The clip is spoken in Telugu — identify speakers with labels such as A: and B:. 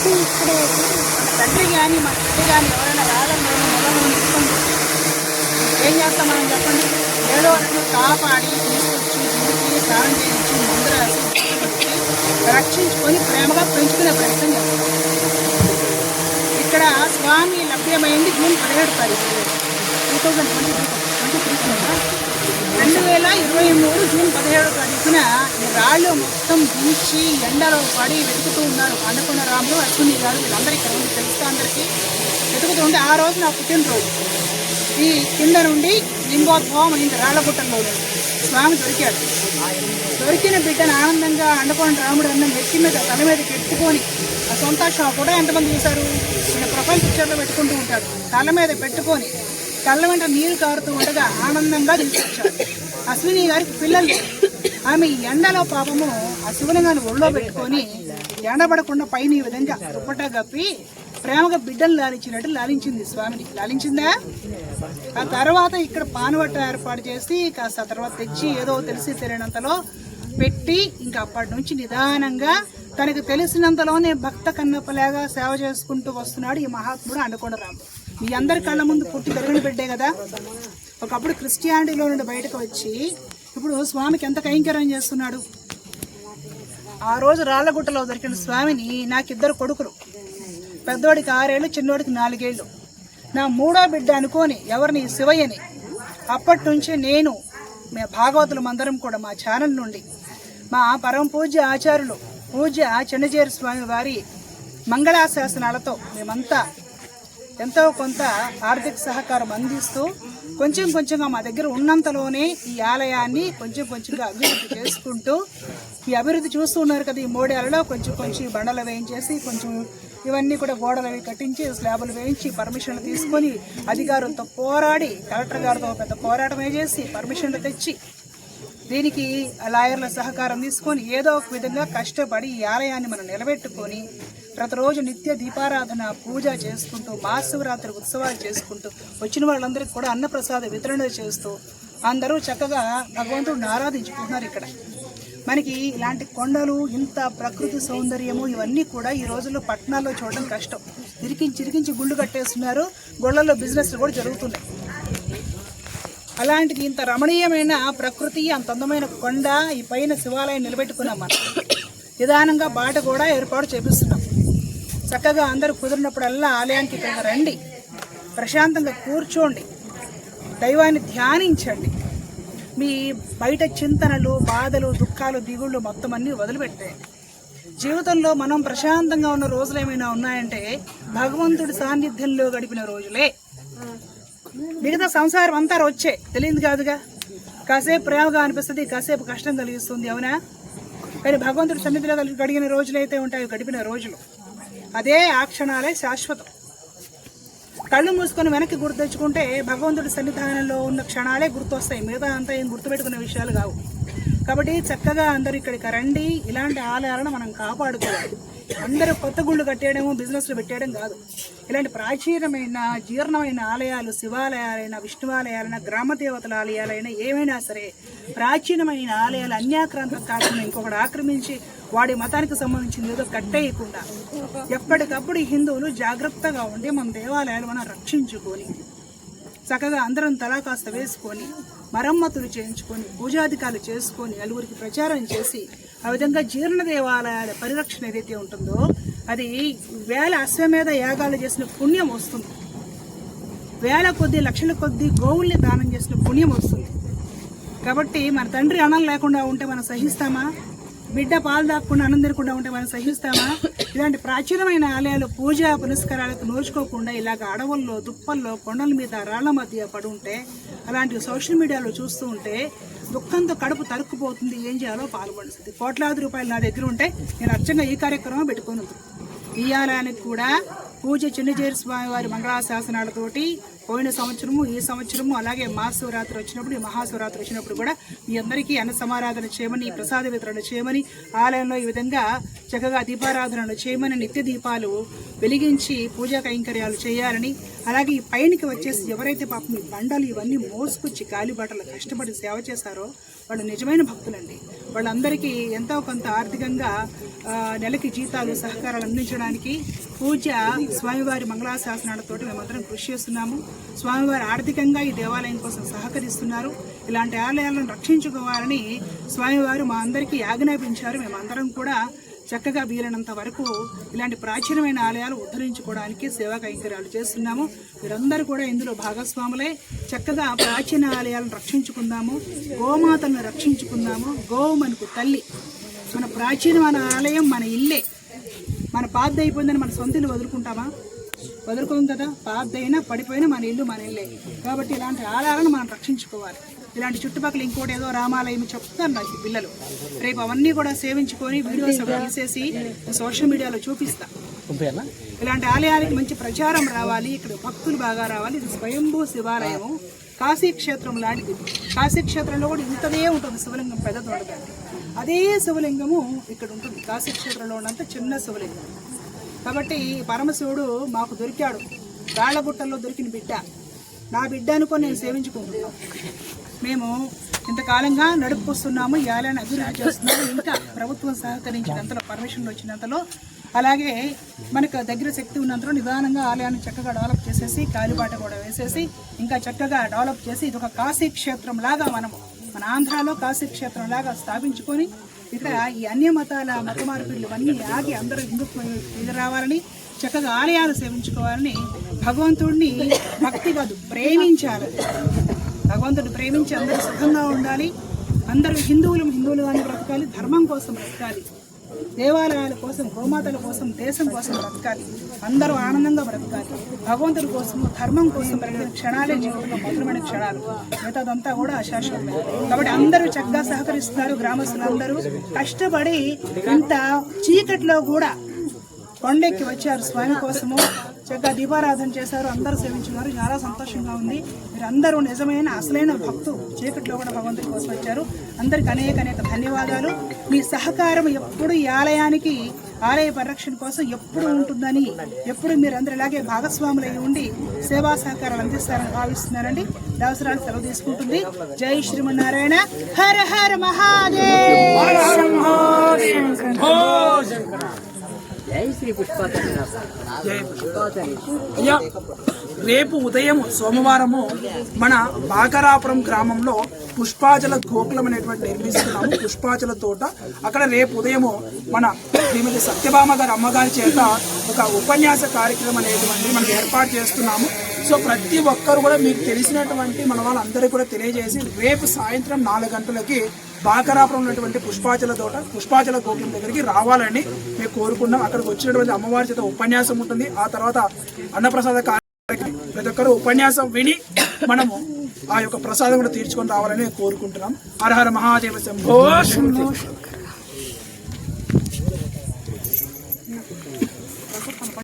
A: తండ్రి కానీ మా తండ్రి కానీ ఎవరైనా రాళ్ళని మొదలు ఇస్తుంది ఏం చేస్తాం మనం చెప్పండి? ఏదో రెండు కాపాడి తీసుకొచ్చి గుడికి స్నానం చేయించి ముందర రక్షించుకొని ప్రేమగా పెంచుకునే ప్రయత్నం చేస్తాం. ఇక్కడ స్వామి లభ్యమైంది జూన్ పదిహేడు తారీఖు. Two thousand twenty twenty three రెండు వేల ఇరవై మూడు జూన్ పదిహేడు తారీఖున ఈ రాళ్ళు మొత్తం దించి ఎండలో పడి వెతుకుతూ ఉన్నారు అన్నపూర్ణ రాములు అశ్విని గారు. వీళ్ళందరికీ ఇక్కడ ఉంది తెలుస్తా అందరికీ. వెతుకుతూ ఉంటే ఆ రోజు నా పుట్టినరోజు. ఈ కింద నుండి లింగోద్భవం అయింది రాళ్ళగుట్టంలో స్వామి దొరికాడు. దొరికిన బిడ్డను ఆనందంగా అండకొండ రాముడు అన్న నెత్తి మీద తల మీద పెట్టుకొని ఆ సొంత షాప్ కూడా ఎంతమంది చూశారు? ఈయన ప్రొఫైల్ పిక్చర్లో పెట్టుకుంటూ ఉంటాడు. తల మీద పెట్టుకొని కళ్ళ వెంట నీరు కారుతూ ఉండగా ఆనందంగా తీసుకొచ్చాడు అశ్విని గారికి పిల్లలు. ఆమె ఎండలో పాపము అశ్విని గారిని ఒళ్ళో పెట్టుకొని ఎండబడకుండా పైన ఈ విధంగా దుప్పటా కప్పి ప్రేమగా బిడ్డలు లాలించినట్టు లాలించింది స్వామిని. లాలించిందా? ఆ తర్వాత ఇక్కడ పానువట్ట ఏర్పాటు చేసి కాస్త తర్వాత తెచ్చి ఏదో తెలిసి తెలియనంతలో పెట్టి ఇంకా అప్పటి నుంచి నిదానంగా తనకు తెలిసినంతలోనే భక్త కన్నప్పలాగా సేవ చేసుకుంటూ వస్తున్నాడు ఈ మహాత్ముడు అండకొండరాము మీ అందరి కళ్ళ ముందు పుట్టి పెరిగిన బిడ్డే కదా? ఒకప్పుడు క్రిస్టియానిటీలో నుండి బయటకు వచ్చి ఇప్పుడు స్వామికి ఎంత కైంకర్యం చేస్తున్నాడు? ఆ రోజు రాళ్ళగుట్టలో దొరికిన స్వామిని నాకిద్దరు కొడుకులు. పెద్దోడికి ఆరేళ్ళు చిన్నోడికి నాలుగేళ్ళు. నా మూడో బిడ్డ అనుకోని ఎవరిని? శివయ్యని. అప్పటి నుంచి నేను మే భాగవతులం అందరం కూడా మా ఛానల్ నుండి. మా పరమ పూజ్య ఆచార్యులు పూజ్య చెన్నజేరి స్వామి వారి మంగళాశాసనాలతో మేమంతా ఎంతో కొంత ఆర్థిక సహకారం అందిస్తూ కొంచెం కొంచెంగా మా దగ్గర ఉన్నంతలోనే ఈ ఆలయాన్ని కొంచెం కొంచెంగా అభివృద్ధి చేసుకుంటూ ఈ అభివృద్ధి చూస్తూ ఉన్నారు కదా ఈ మూడేళ్ళలో కొంచెం కొంచెం బండలు వేయించేసి కొంచెం ఇవన్నీ కూడా గోడలు అవి కట్టించి స్లాబులు వేయించి పర్మిషన్లు తీసుకొని అధికారులతో పోరాడి కలెక్టర్ గారితో పెద్ద పోరాటమే చేసి పర్మిషన్లు తెచ్చి దీనికి లాయర్ల సహకారం తీసుకొని ఏదో ఒక విధంగా కష్టపడి ఈ ఆలయాన్ని మనం నిలబెట్టుకొని ప్రతిరోజు నిత్య దీపారాధన పూజ చేసుకుంటూ మహాశివరాత్రి ఉత్సవాలు చేసుకుంటూ వచ్చిన వాళ్ళందరికీ కూడా అన్నప్రసాద వితరణ చేస్తూ అందరూ చక్కగా భగవంతుడిని ఆరాధించుకుంటున్నారు ఇక్కడ. మనకి ఇలాంటి కొండలు ఇంత ప్రకృతి సౌందర్యము ఇవన్నీ కూడా ఈ రోజుల్లో పట్టణాల్లో చూడడం కష్టం. ఇరికించి ఇరికించి గుళ్ళు కట్టేస్తున్నారు. గుళ్ళల్లో బిజినెస్లు కూడా జరుగుతున్నాయి. అలాంటిది ఇంత రమణీయమైన ప్రకృతి అంత అందమైన కొండ ఈ పైన శివాలయం నిలబెట్టుకున్నాం మనం. నిదానంగా బాట కూడా ఏర్పాటు చేపిస్తున్నాం. చక్కగా అందరూ కుదిరినప్పుడల్లా ఆలయానికి ఇక్కడ రండి. ప్రశాంతంగా కూర్చోండి. దైవాన్ని ధ్యానించండి. మీ బయట చింతనలు బాధలు దుఃఖాలు దిగుళ్ళు మొత్తం అన్నీ వదిలిపెట్టేయండి. జీవితంలో మనం ప్రశాంతంగా ఉన్న రోజులు ఏమైనా ఉన్నాయంటే భగవంతుడి సాన్నిధ్యంలో గడిపిన రోజులే. మిగతా సంసారం అంతా వచ్చే. తెలియదు కాదుగా? కాసేపు ప్రేమగా అనిపిస్తుంది కాసేపు కష్టం కలిగిస్తుంది అవునా? కానీ భగవంతుడి సన్నిధిలో గడిగిన గడిగిన రోజులైతే ఉంటాయి గడిపిన రోజులు. అదే ఆ క్షణాలే శాశ్వతం. కళ్ళు మూసుకొని వెనక్కి గుర్తెచ్చుకుంటే భగవంతుడి సన్నిధానంలో ఉన్న క్షణాలే గుర్తొస్తాయి. మిగతా అంతా ఏం గుర్తుపెట్టుకునే విషయాలు కావు. కాబట్టి చక్కగా అందరూ ఇక్కడికి రండి. ఇలాంటి ఆలయాలను మనం కాపాడుకోవాలి. అందరూ కొత్త గుళ్ళు కట్టేయడము బిజినెస్లు పెట్టేయడం కాదు. ఇలాంటి ప్రాచీనమైన జీర్ణమైన ఆలయాలు శివాలయాలైన విష్ణువాలయాలైన గ్రామ దేవతల ఆలయాలైనా ఏమైనా సరే ప్రాచీనమైన ఆలయాలు అన్యాక్రాంతం కాకుండా ఇంకొకటి ఆక్రమించి వాడి మతానికి సంబంధించింది ఏదో కట్టేయకుండా ఎప్పటికప్పుడు హిందువులు జాగ్రత్తగా ఉండి మన దేవాలయాలు మనం రక్షించుకొని చక్కగా అందరం తలా కాస్త వేసుకొని మరమ్మతులు చేయించుకొని పూజాధికారులు చేసుకొని నలుగురికి ప్రచారం చేసి ఆ విధంగా జీర్ణ దేవాలయాల పరిరక్షణ ఏదైతే ఉంటుందో అది వేల అశ్వమేధ యాగాలు చేసిన పుణ్యం వస్తుంది. వేల కొద్ది లక్షల కొద్ది గోవుల్ని దానం చేసిన పుణ్యం వస్తుంది. కాబట్టి మన తండ్రి అన్నం లేకుండా ఉంటే మనం సహిస్తామా? బిడ్డ పాలు దాక్కుండా అనందరకుండా ఉంటే మనం సహిస్తామా? ఇలాంటి ప్రాచీనమైన ఆలయాలు పూజా పునస్కారాలకు నోచుకోకుండా ఇలాగ అడవుల్లో దుప్పల్లో కొండల మీద రాళ్ళ మధ్య పడి ఉంటే అలాంటి సోషల్ మీడియాలో చూస్తూ ఉంటే దుఃఖంతో కడుపు తరుక్కుపోతుంది. ఏం చేయాలో పాల్పడుతుంది కోట్లాది రూపాయలు నా దగ్గర ఉంటే నేను అచ్చంగా ఈ కార్యక్రమం పెట్టుకొని. ఈ ఆలయానికి కూడా పూజ చిన్నజేరు స్వామి వారి మంగళాశాసనాలతోటి పోయిన సంవత్సరము ఈ సంవత్సరము అలాగే మహాశివరాత్రి వచ్చినప్పుడు ఈ మహాశివరాత్రి వచ్చినప్పుడు కూడా మీ అందరికీ అన్న సమారాధన చేయమని ప్రసాద వితరణ చేయమని ఆలయంలో ఈ విధంగా చక్కగా దీపారాధనలు చేయమని నిత్య దీపాలు వెలిగించి పూజా కైంకర్యాలు చేయాలని అలాగే ఈ పైనకి వచ్చేసి ఎవరైతే పాపం ఈ బండలు ఇవన్నీ మోసుకొచ్చి గాలిబాటలు కష్టపడి సేవ చేశారో వాళ్ళు నిజమైన భక్తులండి. వాళ్ళందరికీ ఎంతో కొంత ఆర్థికంగా నెలకి జీతాలు సహకారాలు అందించడానికి పూజ స్వామివారి మంగళాశాసనాలతో మేమందరం కృషి చేస్తున్నాము. స్వామివారి ఆర్థికంగా ఈ దేవాలయం కోసం సహకరిస్తున్నారు. ఇలాంటి ఆలయాలను రక్షించుకోవాలని స్వామివారు మా అందరికీ ఆజ్ఞాపించారు. మేమందరం కూడా చక్కగా వీలైనంత వరకు ఇలాంటి ప్రాచీనమైన ఆలయాలు ఉద్ధరించుకోవడానికి సేవా కైంకర్యాలు చేస్తున్నాము. మీరందరూ కూడా ఇందులో భాగస్వాములై చక్కగా ప్రాచీన ఆలయాలను రక్షించుకుందాము. గోమాతలను రక్షించుకుందాము. గోవు మనకు తల్లి. మన ప్రాచీనమైన ఆలయం మన ఇల్లే. మన పాత అయిపోయిందని మన సొంత ఇల్లు వదులుకుంటామా? వదులుకోం కదా. పాత అయినా పడిపోయినా మన ఇల్లు మన ఇల్లే. కాబట్టి ఇలాంటి ఆలయాలను మనం రక్షించుకోవాలి. ఇలాంటి చుట్టుపక్కల ఇంకోటి ఏదో రామాలయం చెప్తారు నాకు పిల్లలు. రేపు అవన్నీ కూడా సేవించుకొని వీడియోస్ అవి తీసేసి సోషల్ మీడియాలో చూపిస్తా. ఇలాంటి ఆలయాలకి మంచి ప్రచారం రావాలి ఇక్కడ భక్తులు బాగా రావాలి. ఇది స్వయంభూ శివాలయము. కాశీ క్షేత్రం లాంటిది. కాశీ క్షేత్రంలో కూడా ఇంతదే ఉంటుంది శివలింగం పెద్దది ఉండదు అదే శివలింగము ఇక్కడ ఉంటుంది. కాశీ క్షేత్రంలో ఉన్నంత చిన్న శివలింగం. కాబట్టి పరమశివుడు మాకు దొరికాడు. రాళ్ళగుట్టల్లో దొరికిన బిడ్డ. నా బిడ్డ అనుకొని నేను సేవించుకుంటున్నాను. మేము ఇంతకాలంగా నడుపుకొస్తున్నాము యాలని అభివృద్ధి చేస్తున్నాము. ఇంకా ప్రభుత్వం సహకరించినంతలో పర్మిషన్లు వచ్చినంతలో అలాగే మనకు దగ్గర శక్తి ఉన్నంతలో నిదానంగా ఆలయాన్ని చక్కగా డెవలప్ చేసేసి కాలిబాట కూడా వేసేసి ఇంకా చక్కగా డెవలప్ చేసి ఇది ఒక కాశీ క్షేత్రం లాగా మనము మన ఆంధ్రాలో కాశీ క్షేత్రం లాగా స్థాపించుకొని ఇక్కడ ఈ అన్య మతాల మత మార్పిడులు అన్నీ ఆగి అందరూ హిందుత్వం ఇది రావాలని చక్కగా ఆలయాలు సేవించుకోవాలని భగవంతుడిని భక్తి కాదు ప్రేమించాలి. భగవంతుడు ప్రేమించి అందరూ సుఖంగా ఉండాలి. అందరూ హిందువులు హిందువులుగానే బ్రతకాలి. ధర్మం కోసం బ్రతకాలి. దేవాలయాల కోసం గోమాతల కోసం దేశం కోసం బ్రతకాలి. అందరూ ఆనందంగా బ్రతకాలి. భగవంతుడి కోసం ధర్మం కోసం బ్రతికిన క్షణాలే జీవితంలో మధురమైన క్షణాలు. మిగతాదంతా కూడా అశాశ్వతం కాబట్టి అందరూ చక్కగా సహకరిస్తున్నారు గ్రామస్తులందరూ. కష్టపడి ఇంత చీకట్లో కూడా కొండెక్కి వచ్చారు స్వామి కోసము. చక్కగా దీపారాధన చేశారు అందరూ సేవించున్నారు. చాలా సంతోషంగా ఉంది. మీరందరూ నిజమైన అసలైన భక్తు చీకట్లో కూడా భగవంతుడి కోసం వచ్చారు. అందరికి అనేక అనేక ధన్యవాదాలు. మీ సహకారం ఎప్పుడు ఈ ఆలయానికి ఆలయ పరిరక్షణ కోసం ఎప్పుడు ఉంటుందని ఎప్పుడు మీరందరూ ఇలాగే భాగస్వాములై ఉండి సేవా సహకారాలు అందిస్తారని భావిస్తున్నారండి. అవసరాలు సెలవు తీసుకుంటుంది. జై శ్రీమన్నారాయణ. హర హర మహాదేవ్.
B: జై శ్రీ పుష్పాచార్య
C: అయ్యా రేపు ఉదయం సోమవారము మన బాకరాపురం గ్రామంలో పుష్పాచల గోకులం అనేటువంటి నిర్మిస్తున్నాము. పుష్పాచల తోట. అక్కడ రేపు ఉదయము మన శ్రీమతి సత్యభామ గారి అమ్మగారి చేత ఒక ఉపన్యాస కార్యక్రమం అనేటువంటి మనం ఏర్పాటు చేస్తున్నాము. సో ప్రతి ఒక్కరు కూడా మీకు తెలిసినటువంటి మన వాళ్ళందరికీ కూడా తెలియజేసి రేపు సాయంత్రం నాలుగు గంటలకి బాకరాపురం ఉన్నటువంటి పుష్పాచల తోట పుష్పాచల గోకులం దగ్గరికి రావాలని మేము కోరుకున్నాం. అక్కడికి వచ్చినటువంటి అమ్మవారి చేత ఉపన్యాసం ఉంటుంది. ఆ తర్వాత అన్నప్రసాద కార్యక్రమం ప్రతి ఒక్కరు ఉపన్యాసం విని మనము ఆ యొక్క ప్రసాదం కూడా తీర్చుకొని రావాలని కోరుకుంటున్నాం. హర హర మహాదేవ శంభో.